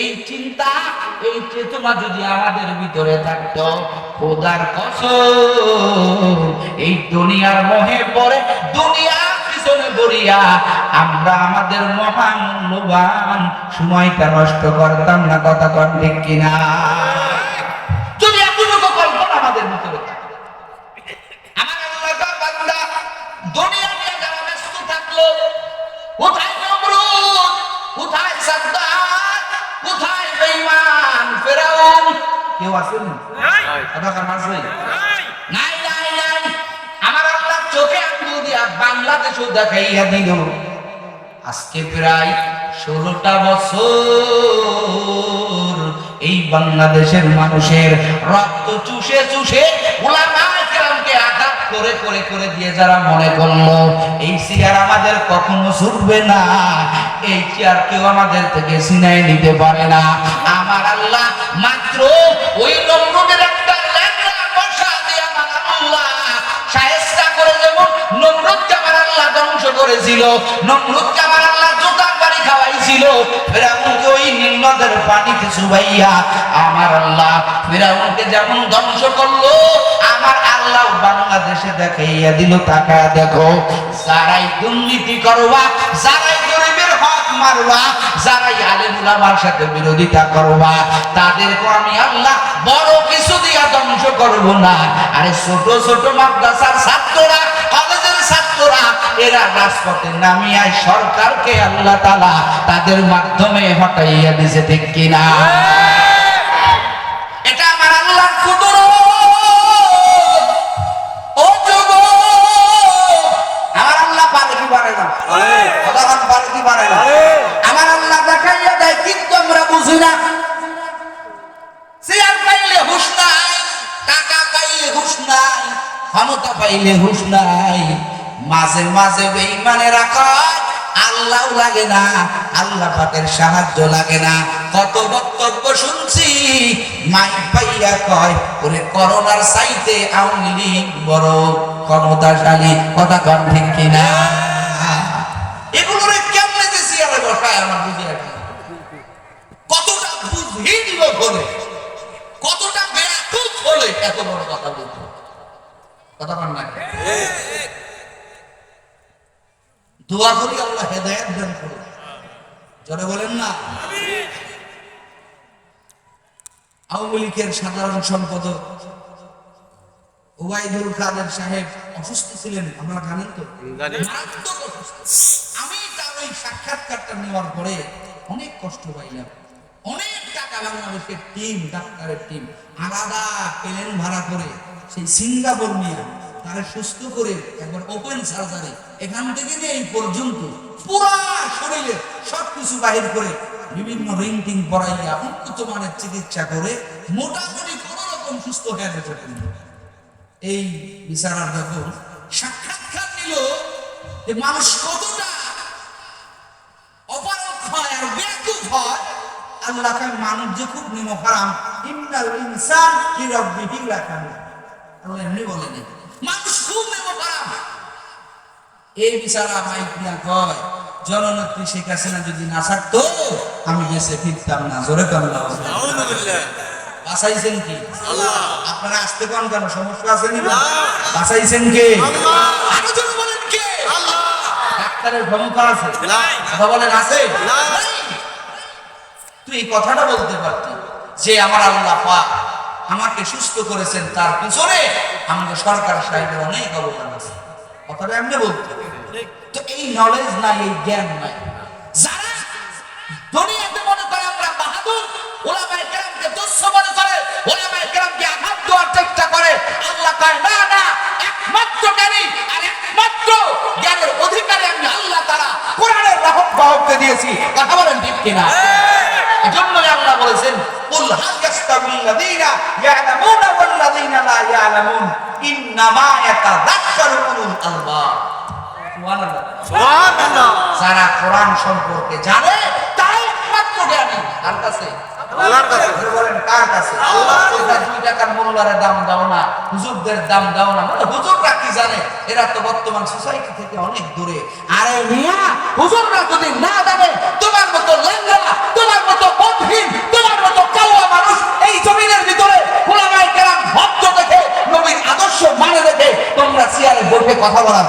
এই চিন্তা, এই চেতনা যদি আমাদের ভিতরে থাকতো, খোদার কসম, এই দুনিয়ার মোহে পড়ে দুনিয়া পিছনে গড়িয়া আমরা আমাদের মহামূল্যবান সময়টা নষ্ট করতাম না, কথা ঠিক কিনা? ফেরাউন কেউ আছেন? কথা কার মাঝে নাই। নাই নাই আমার আল্লাহ চোখে আঙ্গুল দিয়া বাংলাদেশও দেখাইয়া দিল। আজকে প্রায় ষোলোটা বছর এই বাংলাদেশের মানুষের রক্ত চুষে চুষে ওলামায়ে কেরামকে আঘাত করে করে করে দিয়ে যারা মনে করল, এই চেয়ার আমাদের কখনো ছুটবে না। এই চেয়ার কেউ আমাদের থেকে ছিনাই নিতে পারে না। আমার আল্লাহ মাত্র ওই নম্রদের একটা করে আমার আল্লাহ ধ্বংস করেছিল, নমরুদকে আমার আল্লাহ জোতার বাড়ি খাওয়াইছিল, ফেরাউনকে ওই পানিতে চুবাইয়া আমার আল্লাহ ফেরাউনকে যেমন ধ্বংস করল, আমার আল্লাহ বাংলাদেশে দেখাইয়া দিল টাকা দেখো, যারাই দুর্নীতি করবা, যারাই গরিবের হক মারবা, যারাই আলেম উলামার সাথে বিরোধিতা করবা, তাদেরকে আমি আল্লাহ বড় কিছু দিয়া ধ্বংস করব না। আরে ছোট ছোট মাদ্রাসার ছাত্ররা এরা রাজপথে নামিয়ে সরকারকে আল্লাহ তালা তাদের মাধ্যমে হটাইয়া দিছে, ঠিক কিনা? টাকা পাইলে হুশ নাই, ক্ষমতা পাইলে হুশ নাই। মাঝে মাঝে বেইমানে রাখা আল্লাহ লাগে না, আল্লাহ পাকের সাহায্য লাগে না। কত বক্তব্য শুনছি মাই পাইয়া কয়, ওরে করোনার সাইতে আওয়ামী লীগ বড় ক্ষমতাশালী। কথা কন ঠিক কিনা? এগুলোরে কেমনে যে চেয়ারে বসায় আমার বুঝে কতটা বুঝিয়ে দিল বলে কতটা বেয়াকুত হলে এত বড় কথা বলতো কথা বল না? দোয়া করি আল্লাহ হেদায়েত দান করুন। জোরে বলেন না? আওয়ামী লীগের সাধারণ সম্পাদক ওবায়দুল কাদের সাহেব অসুস্থ ছিলেন আপনারা জানেন তো। আমি তার ওই সাক্ষাৎকারটা নেওয়ার পরে অনেক কষ্ট পাইলাম। অনেক টাকা বাংলাদেশের টিম ডাক্তারের টিম আলাদা প্লেন ভাড়া করে সেই সিঙ্গাপুর নিয়ে তারা সুস্থ করে একবার ওপেন সার্জারি এখান থেকে নিয়ে এই পর্যন্ত পুরা শরীরে সবকিছু বাহির করে বিভিন্ন রিং টিং পরাইয়া উন্নত মানের চিকিৎসা করে মোটামুটি কোন রকম সুস্থ হয়ে যেতে এই বিচারার যখন সাক্ষাৎকার নিল যে মানুষ কতটা অপারক হয় আর বেকুব হয়, আল্লাহ খান মানুষ যে খুব নিমক হারাম ইন্নাল ইনসান কি রব্বিহি লাকান আল্লাহ এমনি বলেন মানুষ খুব হারাম এই বিচারা মাইক কয় জননেত্রী শেখ হাসিনা যদি না থাকতো আমি বেঁচে ফিরতাম না। জোরে কি? আপনারা আসতে পান কেন? সমস্যা আছে নি কে? ডাক্তারের ক্ষমতা আছে? কথা বলেন আছে? নাই। নাই। তুই এই কথাটা বলতে পারতি যে আমার আল্লাহ পাক আমাকে সুস্থ করেছেন তার পিছনে আমাদের সরকার সাহেবের অনেক অবদান আছে। কথাটা এমনি বলতে তো এই নলেজ নাই, এই জ্ঞান নাই। যারা দুনিয়াতে মনে করে আমরা বাহাদুর, ওলামায়ে কেরামকে মনে করে, ওলামায়ে কেরামকে আঘাত দেওয়ার চেষ্টা করে, আল্লাহ কয়, না না, একমাত্র জ্ঞানী আর একমাত্র জ্ঞানের অধিকারী আমি আল্লাহ তারা কোরআনের রাহত বাহককে দিয়েছি। কথা বলেন ঠিক কিনা? ইয়াস্তাবিল্লাযীনা ইয়ালামুনা ওয়াল্লাযীনা লা ইয়ালামুন ইন্নামা ইয়াতাযাক্কারু উলুল আলবাব। যারা কোরআন সম্পর্কে জানে তাই একমাত্র জ্ঞানী। কার কাছে? আল্লাহর কাছে। বলেন কার কাছে? ওইটা দুই টাকার মোল্লারের দাম দাও না হুজুরদের দাম দাও না। মানে হুজুররা কি জানে? এরা তো বর্তমান সোসাইটি থেকে অনেক দূরে। আরে মিয়া হুজুররা যদি না জানে তোমার মতো ল্যাংরা তোমার মতো বন্ধহীন তোমার মতো কালোয়া মানুষ এই জমিনের ভিতরে ওলামায়ে কেরাম ভক্ত দেখে নবীর আদর্শ মানে দেখে তোমরা চেয়ারে বসে কথা বলার